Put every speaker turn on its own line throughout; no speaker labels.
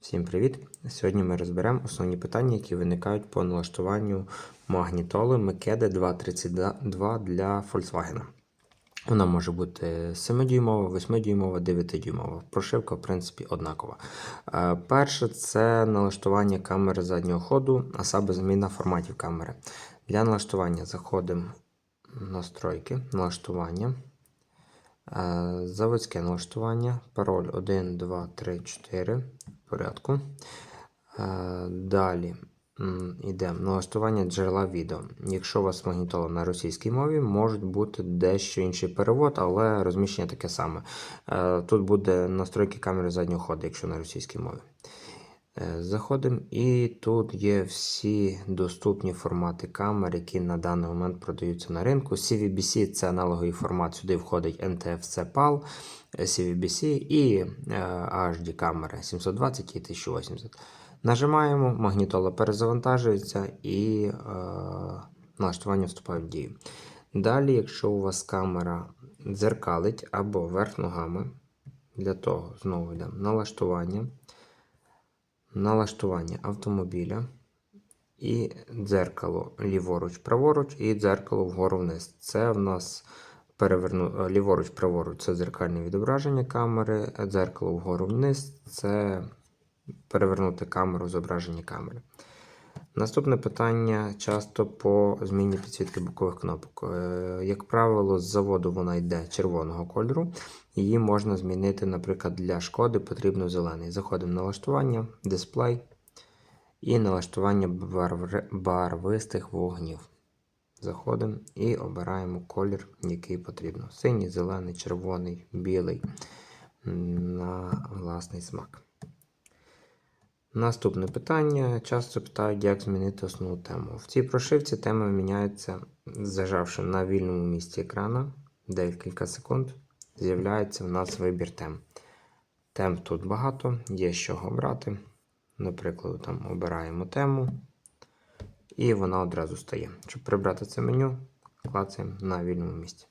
Всім привіт! Сьогодні ми розберемо основні питання, які виникають по налаштуванню магнітоли Mekede 232 для Volkswagen. Вона може бути 7-дюймова, 8-дюймова, 9-дюймова. Прошивка, в принципі, однакова. Е, Перше це налаштування камери заднього ходу, а саме зміна форматів камери. Для налаштування заходимо в настройки, налаштування. Е, Заводське налаштування, пароль 1, 2, 3, 4 в порядку. Е, Далі йде налаштування джерела відео. Якщо у вас магнітола на російській мові, може бути дещо інший перевод, але розміщення таке саме. Е, Тут буде настройки камери заднього ходу, якщо на російській мові. Е, Заходимо, і тут є всі доступні формати камер, які на даний момент продаються на ринку. CVBC це аналоговий формат, сюди входить NTFC PAL, CVBC і е, HD камери 720 і 1080. Нажимаємо, магнітола перезавантажується і е, налаштування вступає в дію. Далі, якщо у вас камера дзеркалить або верх ногами, для того знову йдемо налаштування налаштування автомобіля і дзеркало ліворуч, праворуч, і дзеркало вгору вниз. Це в нас переверну... ліворуч, праворуч це дзеркальне відображення камери, дзеркало вгору вниз це перевернути камеру, зображення камери. Наступне питання часто по зміні підсвітки бокових кнопок. Е, Як правило, з заводу вона йде червоного кольору. Її можна змінити, наприклад, для шкоди потрібно зелений. Заходимо в налаштування, дисплей і налаштування барвистих вогнів. Заходимо і обираємо колір, який потрібно. Синій, зелений, червоний, білий на власний смак. Наступне питання. Часто питають, як змінити основну тему. В цій прошивці тема міняється, зажавши на вільному місці екрана декілька секунд. З'являється в нас вибір тем. Тем тут багато, є з чого обрати. Наприклад, там обираємо тему, і вона одразу стає. Щоб прибрати це меню, клацаємо на вільному місці.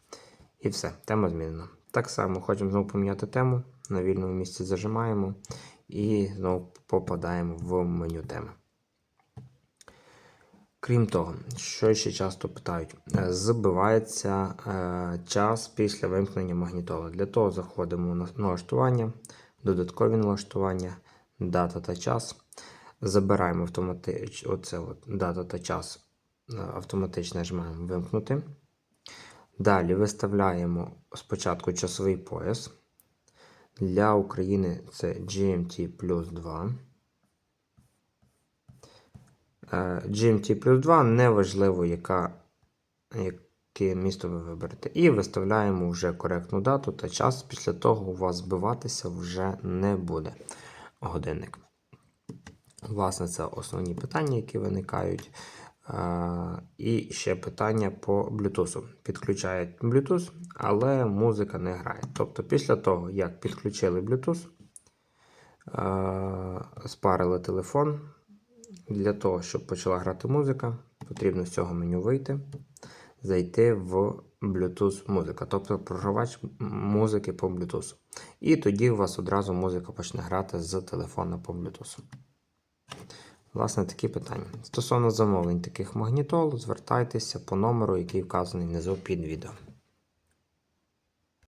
І все, тема змінена. Так само хочемо знову поміняти тему. На вільному місці зажимаємо і знову попадаємо в меню теми. Крім того, що ще часто питають, Е, збивається е, час після вимкнення магнітоли. Для того заходимо на налаштування, додаткові налаштування, дата та час. Забираємо автоматич... оце от, дата та час, е, автоматично нажимаємо вимкнути. Далі виставляємо спочатку часовий пояс. Для України це GMT плюс 2. Е, GMT плюс 2 неважливо, яка, яке місто ви виберете. І виставляємо вже коректну дату та час. Після того у вас збиватися вже не буде годинник. Власне, це основні питання, які виникають. І ще питання по Bluetooth. Підключають Bluetooth, але музика не грає. Тобто, після того, як підключили Bluetooth, спарили телефон. Для того, щоб почала грати музика, потрібно з цього меню вийти, зайти в Bluetooth музика, тобто програвач музики по Bluetooth. І тоді у вас одразу музика почне грати з телефона по Bluetooth. Власне, такі питання. Стосовно замовлень таких магнітол, звертайтеся по номеру, який вказаний внизу під відео.